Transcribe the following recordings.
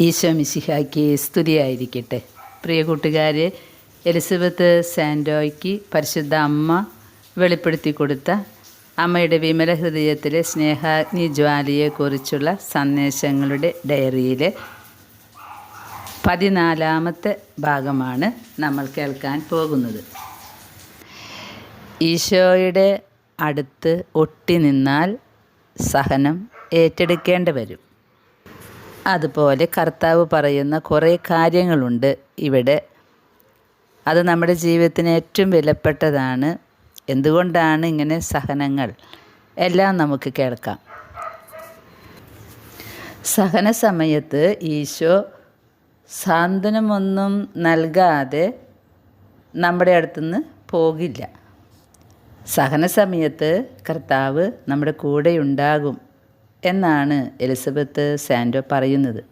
ഈശോ മിശിഹായ്ക്ക് സ്തുതിയായിരിക്കട്ടെ. പ്രിയ കൂട്ടുകാരെ എലിസബത്ത് സാൻഡോയ്ക്ക് പരിശുദ്ധ അമ്മ വെളിപ്പെടുത്തി കൊടുത്ത അമ്മയുടെ വിമല ഹൃദയത്തിലെ സ്നേഹാഗ്നി ജ്വാലിയെക്കുറിച്ചുള്ള സന്ദേശങ്ങളുടെ ഡയറിയിലെ പതിനാലാമത്തെ ഭാഗമാണ് നമ്മൾ കേൾക്കാൻ പോകുന്നത്. ഈശോയുടെ അടുത്ത് ഒട്ടി നിന്നാൽ സഹനം ഏറ്റെടുക്കേണ്ടി വരും. അതുപോലെ കർത്താവ് പറയുന്ന കുറേ കാര്യങ്ങളുണ്ട് ഇവിടെ. അത് നമ്മുടെ ജീവിതത്തിന് ഏറ്റവും വിലപ്പെട്ടതാണ്. എന്തുകൊണ്ടാണ് ഇങ്ങനെ സഹനങ്ങൾ? എല്ലാം നമുക്ക് കേൾക്കാം. സഹന സമയത്ത് ഈശോ സാന്ത്വനമൊന്നും നൽകാതെ നമ്മുടെ അടുത്തുനിന്ന് പോകില്ല. സഹന സമയത്ത് കർത്താവ് നമ്മുടെ കൂടെയുണ്ടാകും. എന്നാണ് എലിസബത്ത് സാൻഡോ പറയുന്നത്.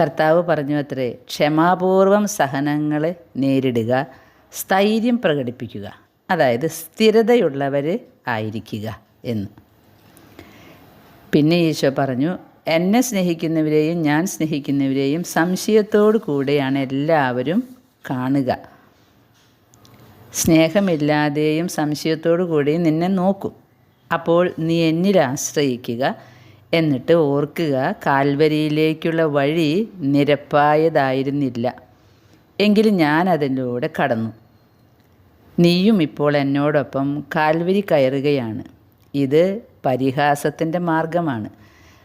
കർത്താവ് പറഞ്ഞു അത്രേ ക്ഷമാപൂർവം സഹനങ്ങളെ നേരിടുക സ്ഥൈര്യം പ്രകടിപ്പിക്കുക അതായത് സ്ഥിരതയുള്ളവർ ആയിരിക്കുക എന്ന്. പിന്നെ ഈശോ പറഞ്ഞു എന്നെ സ്നേഹിക്കുന്നവരെയും ഞാൻ സ്നേഹിക്കുന്നവരെയും സംശയത്തോടു കൂടെയാണ് എല്ലാവരും കാണുക. സ്നേഹമില്ലാതെയും സംശയത്തോടു കൂടെയും നിന്നെ നോക്കും. അപ്പോൾ നീ എന്നിൽ ആശ്രയിക്കുക. എന്നിട്ട് ഓർക്കുക കാൽവരിയിലേക്കുള്ള വഴി നിരപ്പായതായിരുന്നില്ല. എങ്കിലും ഞാൻ അതിലൂടെ കടന്നു. നീയും ഇപ്പോൾ എന്നോടൊപ്പം കാൽവരി കയറുകയാണ്. ഇത് പരിഹാസത്തിന്റെ മാർഗമാണ്.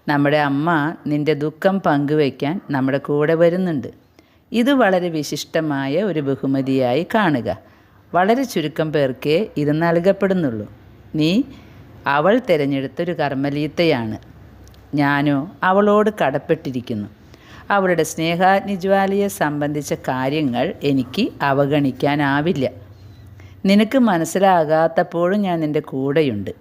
നമ്മുടെ അമ്മ നിന്റെ ദുഃഖം പങ്കുവയ്ക്കാൻ നമ്മുടെ കൂടെ വരുന്നുണ്ട്. ഇത് വളരെ വിശിഷ്ടമായ ഒരു ബഹുമതിയായി കാണുക. വളരെ ചുരുക്കം പേർക്കേ ഇത് നൽകപ്പെടുന്നുള്ളൂ. നീ അവൾ തിരഞ്ഞെടുത്തൊരു കർമ്മലീത്തയാണ്. ഞാനോ അവളോട് കടപ്പെട്ടിരിക്കുന്നു. അവളുടെ സ്നേഹാഗ്നിജ്വാലയെ സംബന്ധിച്ച കാര്യങ്ങൾ എനിക്ക് അവഗണിക്കാനാവില്ല. നിനക്ക് മനസ്സിലാകാത്തപ്പോഴും ഞാൻ നിന്റെ കൂടെയുണ്ട്.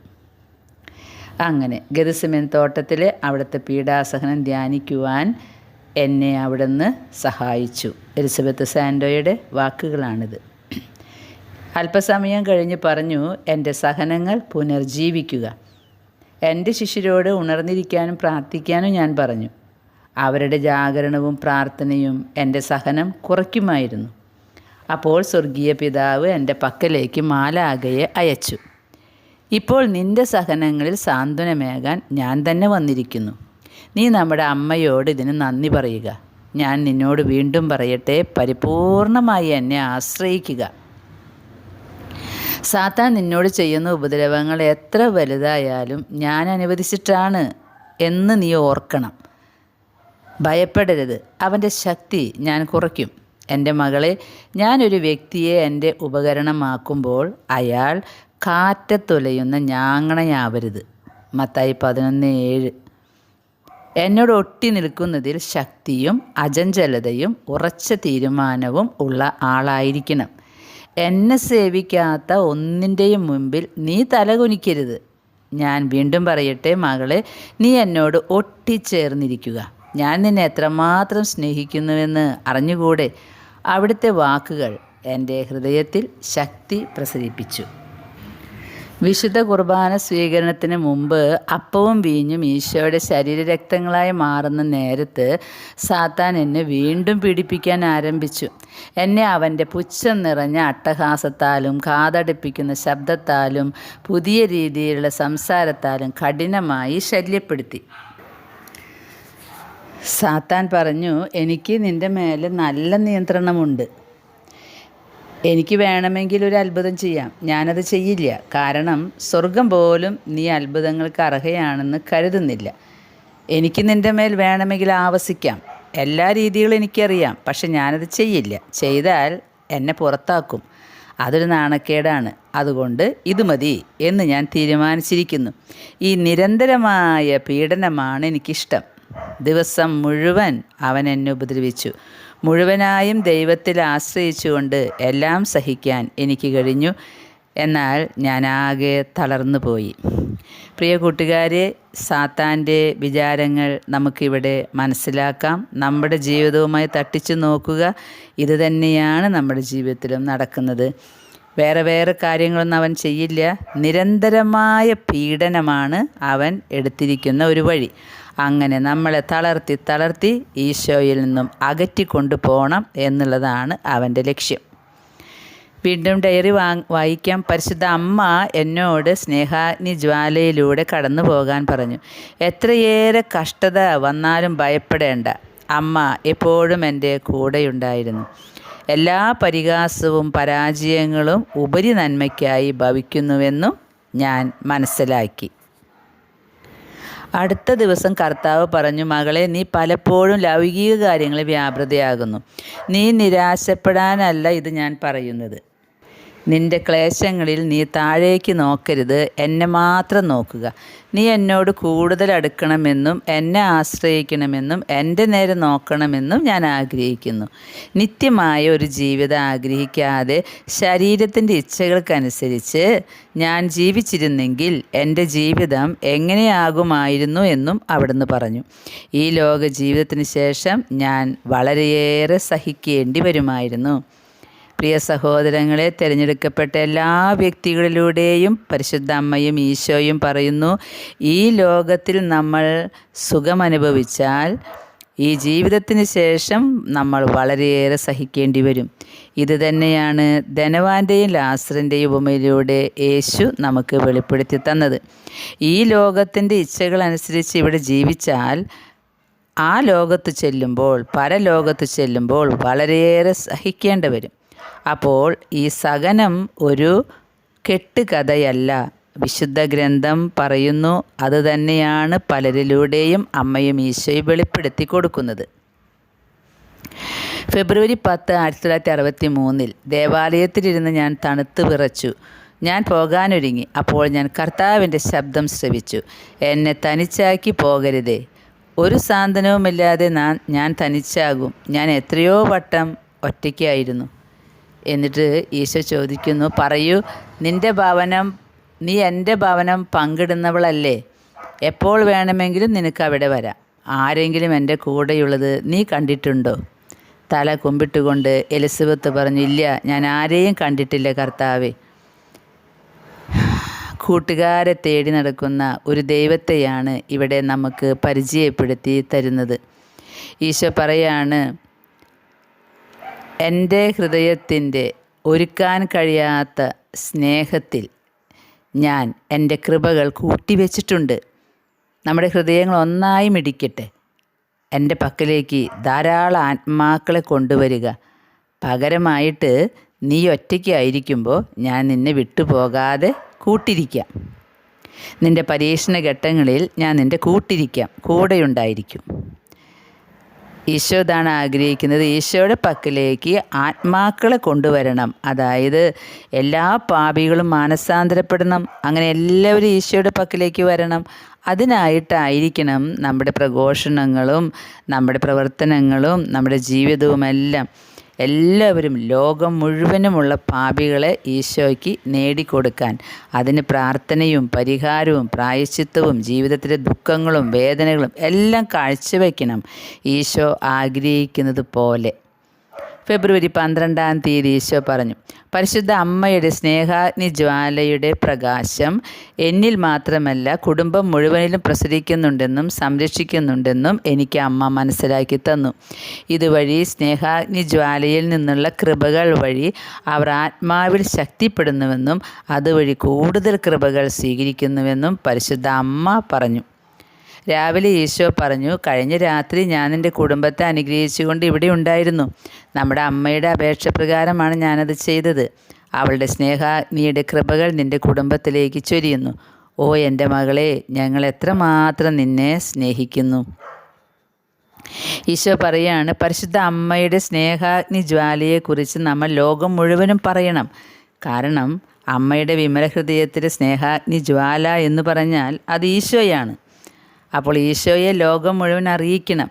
അങ്ങനെ ഗതിസിമൻ തോട്ടത്തിലെ അവിടുത്തെ പീഡാസഹനം ധ്യാനിക്കുവാൻ എന്നെ അവിടുന്ന് സഹായിച്ചു. എലിസബത്ത് സാൻഡോയുടെ വാക്കുകളാണിത്. അല്പസമയം കഴിഞ്ഞ് പറഞ്ഞു എന്റെ സഹനങ്ങൾ പുനർജീവിക്കുക. എന്റെ ശിഷ്യരോട് ഉണർന്നിരിക്കാനും പ്രാർത്ഥിക്കാനും ഞാൻ പറഞ്ഞു. അവരുടെ ജാഗരണവും പ്രാർത്ഥനയും എന്റെ സഹനം കുറയ്ക്കുമായിരുന്നു. അപ്പോൾ സ്വർഗീയ പിതാവ് എന്റെ പക്കലേക്ക് മാലാകയെ അയച്ചു. ഇപ്പോൾ നിന്റെ സഹനങ്ങളിൽ സാന്ത്വനമേകാൻ ഞാൻ തന്നെ വന്നിരിക്കുന്നു. നീ നമ്മുടെ അമ്മയോട് ഇതിന് നന്ദി പറയുക. ഞാൻ നിന്നോട് വീണ്ടും പറയട്ടെ പരിപൂർണമായി എന്നെ ആശ്രയിക്കുക. സാത്താൻ നിന്നോട് ചെയ്യുന്ന ഉപദ്രവങ്ങൾ എത്ര വലുതായാലും ഞാൻ അനുവദിച്ചിട്ടാണ് എന്ന് നീ ഓർക്കണം. ഭയപ്പെടരുത്. അവന്റെ ശക്തി ഞാൻ കുറയ്ക്കും. എന്റെ മകളെ ഞാനൊരു വ്യക്തിയെ എന്റെ ഉപകരണമാക്കുമ്പോൾ അയാൾ കാറ്റത്തൊലയുന്ന ഞാങ്ങണയാവരുത്. മത്തായി പതിനൊന്ന് ഏഴ്. എന്നോട് ഒട്ടി നിൽക്കുന്നതിൽ ശക്തിയും അജഞ്ചലതയും ഉറച്ച തീരുമാനവും ഉള്ള ആളായിരിക്കണം. എന്നെ സേവിക്കാത്ത ഒന്നിന്റെയും മുമ്പിൽ നീ തലകുനിക്കരുത് ഞാൻ വീണ്ടും പറയട്ടെ മകളെ നീ എന്നോട് ഒട്ടിച്ചേർന്നിരിക്കുക. ഞാൻ നിന്നെ എത്രമാത്രം സ്നേഹിക്കുന്നുവെന്ന് അറിഞ്ഞുകൂടെ? അവിടുത്തെ വാക്കുകൾ എന്റെ ഹൃദയത്തിൽ ശക്തി പ്രസരിപ്പിച്ചു. വിശുദ്ധ കുർബാന സ്വീകരണത്തിന് മുമ്പ് അപ്പവും വീഞ്ഞും ഈശോയുടെ ശരീരരക്തങ്ങളായി മാറുന്ന നേരത്ത് സാത്താൻ എന്നെ വീണ്ടും പീഡിപ്പിക്കാൻ ആരംഭിച്ചു. എന്നെ അവന്റെ പുച്ഛം നിറഞ്ഞ അട്ടഹാസത്താലും കാതടുപ്പിക്കുന്ന ശബ്ദത്താലും പുതിയ രീതിയിലുള്ള സംസാരത്താലും കഠിനമായി ശല്യപ്പെടുത്തി. സാത്താൻ പറഞ്ഞു എനിക്ക് നിന്റെ മേലെ നല്ല നിയന്ത്രണമുണ്ട്. എനിക്ക് വേണമെങ്കിൽ ഒരു അത്ഭുതം ചെയ്യാം. ഞാനത് ചെയ്യില്ല. കാരണം സ്വർഗം പോലും നീ അത്ഭുതങ്ങൾക്ക് അർഹയാണെന്ന് കരുതുന്നില്ല. എനിക്ക് നിന്റെ മേൽ വേണമെങ്കിൽ ആവസിക്കാം. എല്ലാ രീതികളും എനിക്കറിയാം. പക്ഷെ ഞാനത് ചെയ്യില്ല. ചെയ്താൽ എന്നെ പുറത്താക്കും. അതൊരു നാണക്കേടാണ്. അതുകൊണ്ട് ഇത് മതി എന്ന് ഞാൻ തീരുമാനിച്ചിരിക്കുന്നു. ഈ നിരന്തരമായ പീഡനമാണ് എനിക്കിഷ്ടം. ദിവസം മുഴുവൻ അവൻ എന്നെ ഉപദ്രവിച്ചു. മുഴുവനായും ദൈവത്തിൽ ആശ്രയിച്ചുകൊണ്ട് എല്ലാം സഹിക്കാൻ എനിക്ക് കഴിഞ്ഞു. എന്നാൽ ഞാനാകെ തളർന്നു പോയി. പ്രിയ കൂട്ടുകാരെ സാത്താന്റെ വിചാരങ്ങൾ നമുക്കിവിടെ മനസ്സിലാക്കാം. നമ്മുടെ ജീവിതവുമായി തട്ടിച്ചു നോക്കുക. ഇത് തന്നെയാണ് നമ്മുടെ ജീവിതത്തിലും നടക്കുന്നത്. വേറെ വേറെ കാര്യങ്ങളൊന്നും അവൻ ചെയ്യില്ല. നിരന്തരമായ പീഡനമാണ് അവൻ എടുത്തിരിക്കുന്ന ഒരു വഴി. അങ്ങനെ നമ്മളെ തളർത്തി തളർത്തി ഈശോയിൽ നിന്നും അകറ്റിക്കൊണ്ടു പോകണം എന്നുള്ളതാണ് അവന്റെ ലക്ഷ്യം. വീണ്ടും ഡയറി വാ വായിക്കാം. പരിശുദ്ധ അമ്മ എന്നോട് സ്നേഹാഗ്നി ജ്വാലയിലൂടെ കടന്നു പോകാൻ പറഞ്ഞു. എത്രയേറെ കഷ്ടത വന്നാലും ഭയപ്പെടേണ്ട. അമ്മ എപ്പോഴും എന്റെ കൂടെയുണ്ടായിരുന്നു. എല്ലാ പരിഹാസവും പരാജയങ്ങളും ഉപരി നന്മയ്ക്കായി ഭവിക്കുന്നുവെന്നും ഞാൻ മനസ്സിലാക്കി. അടുത്ത ദിവസം കർത്താവ് പറഞ്ഞു മകളെ നീ പലപ്പോഴും ലൗകിക കാര്യങ്ങളിൽ വ്യാപൃതയാകുന്നു. നീ നിരാശപ്പെടാനല്ല ഇത് ഞാൻ പറയുന്നത്. നിന്റെ ക്ലേശങ്ങളിൽ നീ താഴേക്ക് നോക്കരുത്. എന്നെ മാത്രം നോക്കുക. നീ എന്നോട് കൂടുതൽ അടുക്കണമെന്നും എന്നെ ആശ്രയിക്കണമെന്നും എന്റെ നേരെ നോക്കണമെന്നും ഞാൻ ആഗ്രഹിക്കുന്നു. നിത്യമായ ഒരു ജീവിതം ആഗ്രഹിക്കാതെ ശരീരത്തിന്റെ ഇച്ഛകൾക്കനുസരിച്ച് ഞാൻ ജീവിച്ചിരുന്നെങ്കിൽ എന്റെ ജീവിതം എങ്ങനെയാകുമായിരുന്നു എന്നും അവിടുന്ന് പറഞ്ഞു. ഈ ലോക ജീവിതത്തിന് ശേഷം ഞാൻ വളരെയേറെ സഹിക്കേണ്ടി വരുമായിരുന്നു. പ്രിയ സഹോദരങ്ങളെ തിരഞ്ഞെടുക്കപ്പെട്ട എല്ലാ വ്യക്തികളിലൂടെയും പരിശുദ്ധ അമ്മയും ഈശോയും പറയുന്നു ഈ ലോകത്തിൽ നമ്മൾ സുഖമനുഭവിച്ചാൽ ഈ ജീവിതത്തിന് ശേഷം നമ്മൾ വളരെയേറെ സഹിക്കേണ്ടി വരും. ഇത് തന്നെയാണ് ധനവാന്റെയും ലാസറിന്റെയും ഉപമയിലൂടെ യേശു നമുക്ക് വെളിപ്പെടുത്തി തന്നത്. ഈ ലോകത്തിന്റെ ഇച്ഛകൾ അനുസരിച്ച് ഇവിടെ ജീവിച്ചാൽ ആ ലോകത്ത് ചെല്ലുമ്പോൾ പരലോകത്ത് ചെല്ലുമ്പോൾ വളരെയേറെ സഹിക്കേണ്ടി വരും. അപ്പോൾ ഈ സഹനം ഒരു കെട്ടുകഥയല്ല. വിശുദ്ധ ഗ്രന്ഥം പറയുന്നു അതുതന്നെയാണ് പലരിലൂടെയും അമ്മയും ഈശോയും വെളിപ്പെടുത്തി കൊടുക്കുന്നത്. ഫെബ്രുവരി പത്ത് ആയിരത്തി തൊള്ളായിരത്തി അറുപത്തി മൂന്നിൽ ദേവാലയത്തിലിരുന്ന് ഞാൻ തണുത്ത് വിറച്ചു. ഞാൻ പോകാനൊരുങ്ങി. അപ്പോൾ ഞാൻ കർത്താവിന്റെ ശബ്ദം ശ്രവിച്ചു. എന്നെ തനിച്ചാക്കി പോകരുതേ. ഒരു സാന്ത്വനവുമില്ലാതെ ഞാൻ തനിച്ചാകും. ഞാൻ എത്രയോ വട്ടം ഒറ്റയ്ക്കായിരുന്നു. എന്നിട്ട് ഈശോ ചോദിക്കുന്നു പറയൂ നിന്റെ ഭവനം നീ എന്റെ ഭവനം പങ്കിടുന്നവളല്ലേ? എപ്പോൾ വേണമെങ്കിലും നിനക്ക് അവിടെ വരാം. ആരെങ്കിലും എന്റെ കൂടെയുള്ളത് നീ കണ്ടിട്ടുണ്ടോ? തല കുമ്പിട്ടുകൊണ്ട് എലിസബത്ത് പറഞ്ഞു ഇല്ല ഞാൻ ആരെയും കണ്ടിട്ടില്ല കർത്താവേ. കൂട്ടുകാരെ തേടി നടക്കുന്ന ഒരു ദൈവത്തെയാണ് ഇവിടെ നമുക്ക് പരിചയപ്പെടുത്തി തരുന്നത്. ഈശോ പറയാണ് എന്റെ ഹൃദയത്തിന്റെ ഒരുക്കാൻ കഴിയാത്ത സ്നേഹത്തിൽ ഞാൻ എന്റെ കൃപകൾ കൂട്ടിവെച്ചിട്ടുണ്ട്. നമ്മുടെ ഹൃദയങ്ങൾ ഒന്നായി മിടിക്കട്ടെ. എന്റെ പക്കലേക്ക് ധാരാളം ആത്മാക്കളെ കൊണ്ടുവരിക. പകരമായിട്ട് നീ ഒറ്റയ്ക്കായിരിക്കുമ്പോൾ ഞാൻ നിന്നെ വിട്ടുപോകാതെ കൂട്ടിരിക്കാം. നിന്റെ പരീക്ഷണ ഘട്ടങ്ങളിൽ ഞാൻ നിന്റെ കൂട്ടിരിക്കാം. കൂടെയുണ്ടായിരിക്കും. ഈശോ ഇതാണ് ആഗ്രഹിക്കുന്നത്. ഈശോയുടെ പക്കലേക്ക് ആത്മാക്കളെ കൊണ്ടുവരണം. അതായത് എല്ലാ പാപികളും മാനസാന്തരപ്പെടണം. അങ്ങനെ എല്ലാവരും ഈശോയുടെ പക്കലേക്ക് വരണം. അതിനായിട്ടായിരിക്കണം നമ്മുടെ പ്രഘോഷണങ്ങളും നമ്മുടെ പ്രവർത്തനങ്ങളും നമ്മുടെ ജീവിതവുമെല്ലാം. എല്ലാവരും ലോകം മുഴുവനുമുള്ള പാപികളെ ഈശോയ്ക്ക് നേടിക്കൊടുക്കാൻ. അതിന് പ്രാർത്ഥനയും പരിഹാരവും പ്രായശ്ചിത്വവും ജീവിതത്തിലെ ദുഃഖങ്ങളും വേദനകളും എല്ലാം കാഴ്ചവെക്കണം. ഈശോ ആഗ്രഹിക്കുന്നത് പോലെ. ഫെബ്രുവരി പന്ത്രണ്ടാം തീയതി ഈശോ പറഞ്ഞു പരിശുദ്ധ അമ്മയുടെ സ്നേഹാഗ്നി ജ്വാലയുടെ പ്രകാശം എന്നിൽ മാത്രമല്ല കുടുംബം മുഴുവനിലും പ്രസരിക്കുന്നുണ്ടെന്നും സംരക്ഷിക്കുന്നുണ്ടെന്നും എനിക്ക് അമ്മ മനസ്സിലാക്കി തന്നു. ഇതുവഴി സ്നേഹാഗ്നി ജ്വാലയിൽ നിന്നുള്ള കൃപകൾ വഴി അവർ ആത്മാവിൽ ശക്തിപ്പെടുന്നുവെന്നും അതുവഴി കൂടുതൽ കൃപകൾ സ്വീകരിക്കുന്നുവെന്നും പരിശുദ്ധ അമ്മ പറഞ്ഞു. രാവിലെ ഈശോ പറഞ്ഞു കഴിഞ്ഞ രാത്രി ഞാൻ എന്റെ കുടുംബത്തെ അനുഗ്രഹിച്ചുകൊണ്ട് ഇവിടെ ഉണ്ടായിരുന്നു. നമ്മുടെ അമ്മയുടെ അപേക്ഷ പ്രകാരമാണ് ഞാനത് ചെയ്തത്. അവളുടെ സ്നേഹാഗ്നിയുടെ കൃപകൾ നിന്റെ കുടുംബത്തിലേക്ക് ചൊരിയുന്നു. ഓ എന്റെ മകളെ ഞങ്ങൾ എത്രമാത്രം നിന്നെ സ്നേഹിക്കുന്നു. ഈശോ പറയാണ് പരിശുദ്ധ അമ്മയുടെ സ്നേഹാഗ്നി ജ്വാലയെക്കുറിച്ച് നമ്മൾ ലോകം മുഴുവനും പറയണം. കാരണം അമ്മയുടെ വിമല ഹൃദയത്തിലെ സ്നേഹാഗ്നി ജ്വാല എന്ന് പറഞ്ഞാൽ അത് ഈശോയാണ്. അപ്പോൾ ഈശോയെ ലോകം മുഴുവൻ അറിയിക്കണം.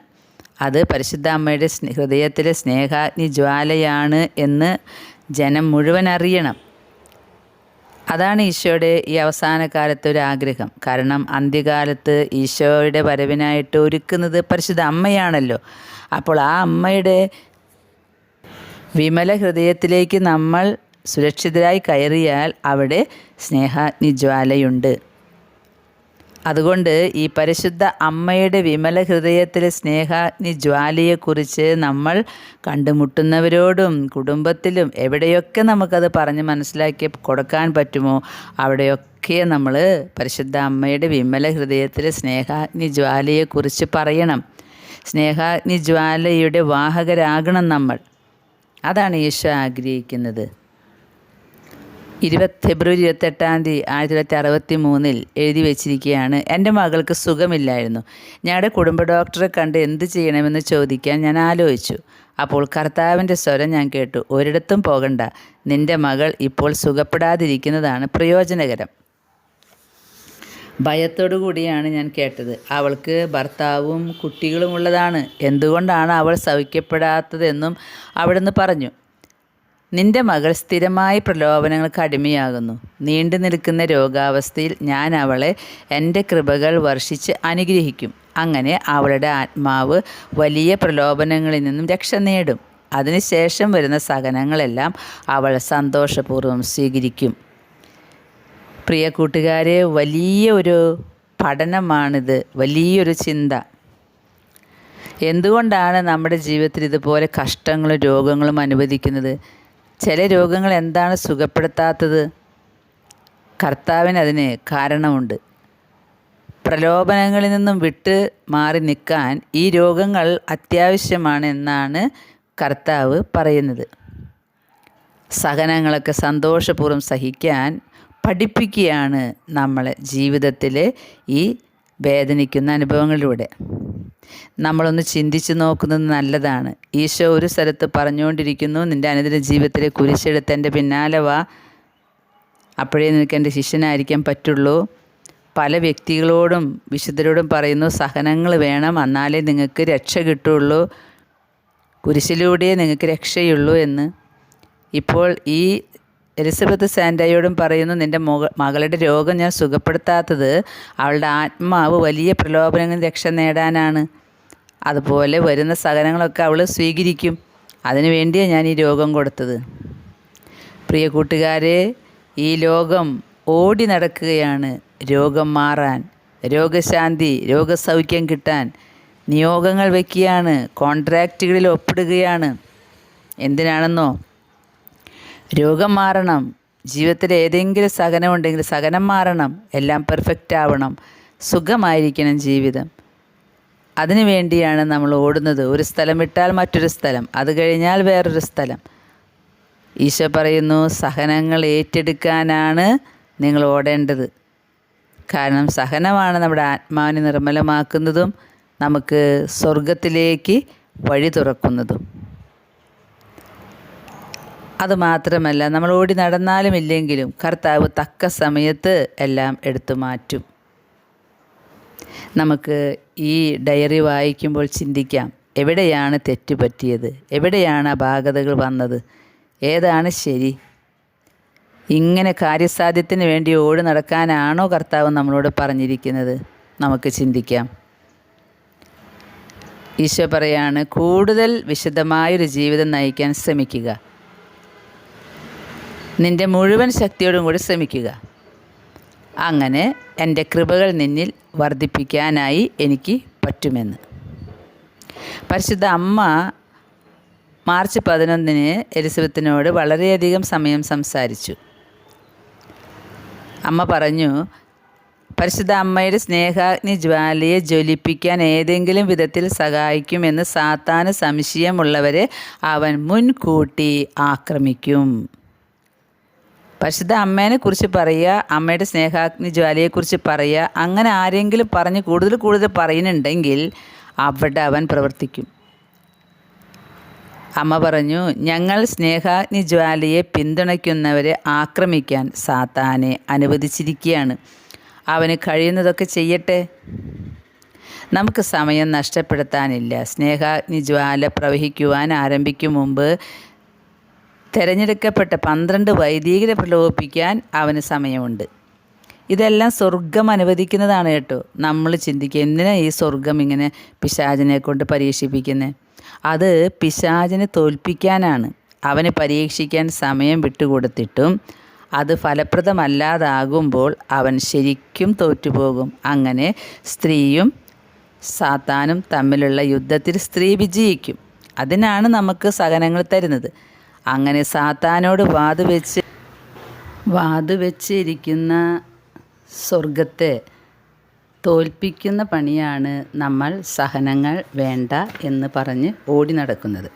അത് പരിശുദ്ധ അമ്മയുടെ ഹൃദയത്തിലെ സ്നേഹാഗ്നി ജ്വാലയാണ് എന്ന് ജനം മുഴുവൻ അറിയണം. അതാണ് ഈശോയുടെ ഈ അവസാന ഒരു ആഗ്രഹം. കാരണം അന്ത്യകാലത്ത് ഈശോയുടെ വരവിനായിട്ട് ഒരുക്കുന്നത് പരിശുദ്ധ അമ്മയാണല്ലോ. അപ്പോൾ ആ അമ്മയുടെ വിമല ഹൃദയത്തിലേക്ക് നമ്മൾ സുരക്ഷിതരായി കയറിയാൽ അവിടെ സ്നേഹാഗ്നി ജ്വാലയുണ്ട്. അതുകൊണ്ട് ഈ പരിശുദ്ധ അമ്മയുടെ വിമല ഹൃദയത്തിലെ സ്നേഹാഗ്നി ജ്വാലിയെക്കുറിച്ച് നമ്മൾ കണ്ടുമുട്ടുന്നവരോടും കുടുംബത്തിലും എവിടെയൊക്കെ നമുക്കത് പറഞ്ഞ് മനസ്സിലാക്കി കൊടുക്കാൻ പറ്റുമോ അവിടെയൊക്കെ നമ്മൾ പരിശുദ്ധ അമ്മയുടെ വിമല ഹൃദയത്തിലെ സ്നേഹാഗ്നി ജ്വാലയെക്കുറിച്ച് പറയണം. സ്നേഹാഗ്നി ജ്വാലയുടെ വാഹകരാകണം നമ്മൾ. അതാണ് ഈശോ ആഗ്രഹിക്കുന്നത്. ഇരുപത് ഫെബ്രുവരി ഇരുപത്തെട്ടാം തീയതി ആയിരത്തി തൊള്ളായിരത്തി അറുപത്തി മൂന്നിൽ എഴുതി വെച്ചിരിക്കുകയാണ്. എന്റെ മകൾക്ക് സുഖമില്ലായിരുന്നു. ഞങ്ങളുടെ കുടുംബ ഡോക്ടറെ കണ്ട് എന്ത് ചെയ്യണമെന്ന് ചോദിക്കാൻ ഞാൻ ആലോചിച്ചു. അപ്പോൾ കർത്താവിന്റെ സ്വരം ഞാൻ കേട്ടു. ഒരിടത്തും പോകണ്ട. നിന്റെ മകൾ ഇപ്പോൾ സുഖപ്പെടാതിരിക്കുന്നതാണ് പ്രയോജനകരം. ഭയത്തോടു കൂടിയാണ് ഞാൻ കേട്ടത്. അവൾക്ക് ഭർത്താവും കുട്ടികളുമുള്ളതാണ്. എന്തുകൊണ്ടാണ് അവൾ സഹിക്കപ്പെടാത്തതെന്നും അവിടുന്ന് പറഞ്ഞു. നിന്റെ മകൾ സ്ഥിരമായി പ്രലോഭനങ്ങൾക്ക് അടിമയാകുന്നു. നീണ്ടു നിൽക്കുന്ന രോഗാവസ്ഥയിൽ ഞാൻ അവളെ എന്റെ കൃപകൾ വർഷിച്ച് അനുഗ്രഹിക്കും. അങ്ങനെ അവളുടെ ആത്മാവ് വലിയ പ്രലോഭനങ്ങളിൽ നിന്നും രക്ഷ നേടും. അതിനുശേഷം വരുന്ന സഹനങ്ങളെല്ലാം അവൾ സന്തോഷപൂർവം സ്വീകരിക്കും. പ്രിയ കൂട്ടുകാരെ വലിയ ഒരു പഠനമാണിത്. വലിയൊരു ചിന്ത. എന്തുകൊണ്ടാണ് നമ്മുടെ ജീവിതത്തിൽ ഇതുപോലെ കഷ്ടങ്ങളും രോഗങ്ങളും അനുവദിക്കുന്നത്? ചില രോഗങ്ങൾ എന്താണ് സുഖപ്പെടുത്താത്തത്? കർത്താവിന് അതിന് കാരണമുണ്ട്. പ്രലോഭനങ്ങളിൽ നിന്നും വിട്ട് മാറി നിൽക്കാൻ ഈ രോഗങ്ങൾ അത്യാവശ്യമാണ് എന്നാണ് കർത്താവ് പറയുന്നത്. സഹനങ്ങളൊക്കെ സന്തോഷപൂർവം സഹിക്കാൻ പഠിപ്പിക്കുകയാണ് നമ്മളെ ജീവിതത്തിലെ ഈ വേദനിക്കുന്ന അനുഭവങ്ങളിലൂടെ. നമ്മളൊന്ന് ചിന്തിച്ചു നോക്കുന്നത് നല്ലതാണ്. ഈശോ ഒരു സ്ഥലത്ത് പറഞ്ഞുകൊണ്ടിരിക്കുന്നു നിന്റെ അനുദിന ജീവിതത്തിലെ കുരിശെടുത്ത് എന്റെ പിന്നാലെ വാ. അപ്പോഴേ നിനക്ക് എന്റെ ശിഷ്യനായിരിക്കാൻ പറ്റുള്ളൂ. പല വ്യക്തികളോടും വിശുദ്ധരോടും പറയുന്നു സഹനങ്ങൾ വേണം എന്നാലേ നിങ്ങൾക്ക് രക്ഷ കിട്ടുള്ളൂ. കുരിശിലൂടെ നിങ്ങൾക്ക് രക്ഷയുള്ളൂ എന്ന്. ഇപ്പോൾ ഈ എലിസബത്ത് സാൻഡയോടും പറയുന്നു നിന്റെ മുക മകളുടെ രോഗം ഞാൻ സുഖപ്പെടുത്താത്തത് അവളുടെ ആത്മാവ് വലിയ പ്രലോഭനങ്ങളിൽ രക്ഷ നേടാനാണ്. അതുപോലെ വരുന്ന സഹനങ്ങളൊക്കെ അവൾ സ്വീകരിക്കും. അതിനു വേണ്ടിയാണ് ഞാൻ ഈ രോഗം കൊടുത്തത്. പ്രിയ കൂട്ടുകാരെ ഈ ലോകം ഓടി നടക്കുകയാണ്. രോഗം മാറാൻ രോഗശാന്തി രോഗസൗഖ്യം കിട്ടാൻ. നിയോഗങ്ങൾ വയ്ക്കുകയാണ് കോൺട്രാക്റ്റുകളിൽ ഒപ്പിടുകയാണ്. എന്തിനാണെന്നോ? രോഗം മാറണം. ജീവിതത്തിൽ ഏതെങ്കിലും സഹനം ഉണ്ടെങ്കിൽ സഹനം മാറണം. എല്ലാം പെർഫെക്റ്റ് ആവണം സുഖമായിരിക്കണം ജീവിതം. അതിനു വേണ്ടിയാണ് നമ്മൾ ഓടുന്നത്. ഒരു സ്ഥലം വിട്ടാൽ മറ്റൊരു സ്ഥലം. അത് കഴിഞ്ഞാൽ വേറൊരു സ്ഥലം. ഈശോ പറയുന്നു സഹനങ്ങൾ ഏറ്റെടുക്കാനാണ് നിങ്ങൾ ഓടേണ്ടത്. കാരണം സഹനമാണ് നമ്മുടെ ആത്മാവിനെ നിർമ്മലമാക്കുന്നതും നമുക്ക് സ്വർഗത്തിലേക്ക് വഴി തുറക്കുന്നതും. അതുമാത്രമല്ല നമ്മൾ ഓടി നടന്നാലും ഇല്ലെങ്കിലും കർത്താവ് തക്ക സമയത്ത് എല്ലാം എടുത്തു മാറ്റും. നമുക്ക് ഈ ഡയറി വായിക്കുമ്പോൾ ചിന്തിക്കാം എവിടെയാണ് തെറ്റ് പറ്റിയത്? എവിടെയാണ് അപാകതകൾ വന്നത്? ഏതാണ് ശരി? ഇങ്ങനെ കാര്യസാധ്യത്തിന് വേണ്ടി ഓടി നടക്കാനാണോ കർത്താവ് നമ്മളോട് പറഞ്ഞിരിക്കുന്നത്? നമുക്ക് ചിന്തിക്കാം. ഈശോ പറയാണ് കൂടുതൽ വിശദമായൊരു ജീവിതം നയിക്കാൻ ശ്രമിക്കുക. നിന്റെ മുഴുവൻ ശക്തിയോടും കൂടി ശ്രമിക്കുക. അങ്ങനെ എന്റെ കൃപകൾ നിന്നിൽ വർദ്ധിപ്പിക്കാനായി എനിക്ക് പറ്റുമെന്ന്. പരിശുദ്ധ അമ്മ മാർച്ച് പതിനൊന്നിന് എലിസബത്തിനോട് വളരെയധികം സമയം സംസാരിച്ചു. അമ്മ പറഞ്ഞു പരിശുദ്ധ അമ്മയുടെ സ്നേഹാഗ്നി ജ്വാലയെ ജ്വലിപ്പിക്കാൻ ഏതെങ്കിലും വിധത്തിൽ സഹായിക്കുമെന്ന് സാത്താന് സംശയമുള്ളവരെ അവൻ മുൻകൂട്ടി ആക്രമിക്കും. പരിശുദ്ധ അമ്മേനെ കുറിച്ച് പറയുക അമ്മയുടെ സ്നേഹാഗ്നി ജ്വാലയെക്കുറിച്ച് പറയുക അങ്ങനെ ആരെങ്കിലും പറഞ്ഞ് കൂടുതൽ കൂടുതൽ പറയുന്നുണ്ടെങ്കിൽ അവിടെ അവൻ പ്രവർത്തിക്കും. അമ്മ പറഞ്ഞു ഞങ്ങൾ സ്നേഹാഗ്നി ജ്വാലയെ പിന്തുണയ്ക്കുന്നവരെ ആക്രമിക്കാൻ സാത്താനെ അനുവദിച്ചിരിക്കുകയാണ്. അവന് കഴിയുന്നതൊക്കെ ചെയ്യട്ടെ? നമുക്ക് സമയം നഷ്ടപ്പെടുത്താനില്ല. സ്നേഹാഗ്നി ജ്വാല പ്രവഹിക്കുവാൻ ആരംഭിക്കും മുമ്പ് തിരഞ്ഞെടുക്കപ്പെട്ട പന്ത്രണ്ട് വൈദികരെ പ്രലോഭിപ്പിക്കാൻ അവന് സമയമുണ്ട്. ഇതെല്ലാം സ്വർഗം അനുവദിക്കുന്നതാണ് കേട്ടോ. നമ്മൾ ചിന്തിക്കുക എന്തിനാണ് ഈ സ്വർഗം ഇങ്ങനെ പിശാചിനെ കൊണ്ട് പരീക്ഷിപ്പിക്കുന്നത് അത് പിശാചിനെ തോൽപ്പിക്കാനാണ്. അവനെ പരീക്ഷിക്കാൻ സമയം വിട്ടുകൊടുത്തിട്ടും അത് ഫലപ്രദമല്ലാതാകുമ്പോൾ അവൻ ശരിക്കും തോറ്റുപോകും. അങ്ങനെ സ്ത്രീയും സാത്താനും തമ്മിലുള്ള യുദ്ധത്തിൽ സ്ത്രീ വിജയിക്കും. അതിനാണ് നമുക്ക് സഹനങ്ങൾ തരുന്നത്. അങ്ങനെ സാത്താനോട് വാത് വെച്ച് വാത് വെച്ചിരിക്കുന്ന സ്വർഗത്തെ തോൽപ്പിക്കുന്ന പണിയാണ് നമ്മൾ സഹനങ്ങൾ വേണ്ട എന്ന് പറഞ്ഞ് ഓടി നടക്കുന്നത്.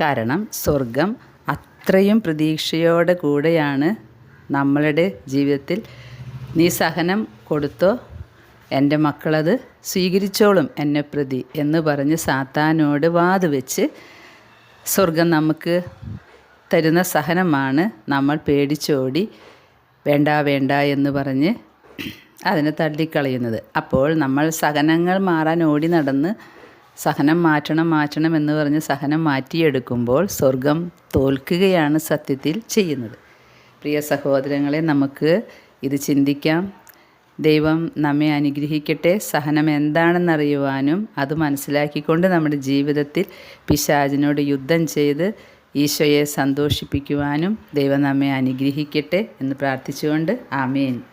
കാരണം സ്വർഗം അത്രയും പ്രതീക്ഷയോടെ കൂടെയാണ് നമ്മളുടെ ജീവിതത്തിൽ നീ സഹനം കൊടുത്തോ എന്റെ മക്കളത് സ്വീകരിച്ചോളും എന്നെ പ്രതി എന്ന് പറഞ്ഞ് സാത്താനോട് വാത് വെച്ച് സ്വർഗം നമുക്ക് തരുന്ന സഹനമാണ് നമ്മൾ പേടിച്ചോടി വേണ്ട വേണ്ട എന്ന് പറഞ്ഞ് അതിനെ തള്ളിക്കളയുന്നത്. അപ്പോൾ നമ്മൾ സഹനങ്ങൾ മാറാൻ ഓടി നടന്ന് സഹനം മാറ്റണം മാറ്റണം എന്ന് പറഞ്ഞ് സഹനം മാറ്റിയെടുക്കുമ്പോൾ സ്വർഗം തോൽക്കുകയാണ് സത്യത്തിൽ ചെയ്യുന്നത്. പ്രിയ സഹോദരങ്ങളെ നമുക്ക് ഇത് ചിന്തിക്കാം. ദൈവം നമ്മെ അനുഗ്രഹിക്കട്ടെ. സഹനം എന്താണെന്നറിയുവാനും അത് മനസ്സിലാക്കിക്കൊണ്ട് നമ്മുടെ ജീവിതത്തിൽ പിശാചിനോട് യുദ്ധം ചെയ്ത് ഈശോയെ സന്തോഷിപ്പിക്കുവാനും ദൈവം നമ്മെ അനുഗ്രഹിക്കട്ടെ എന്ന് പ്രാർത്ഥിച്ചുകൊണ്ട് ആമേൻ.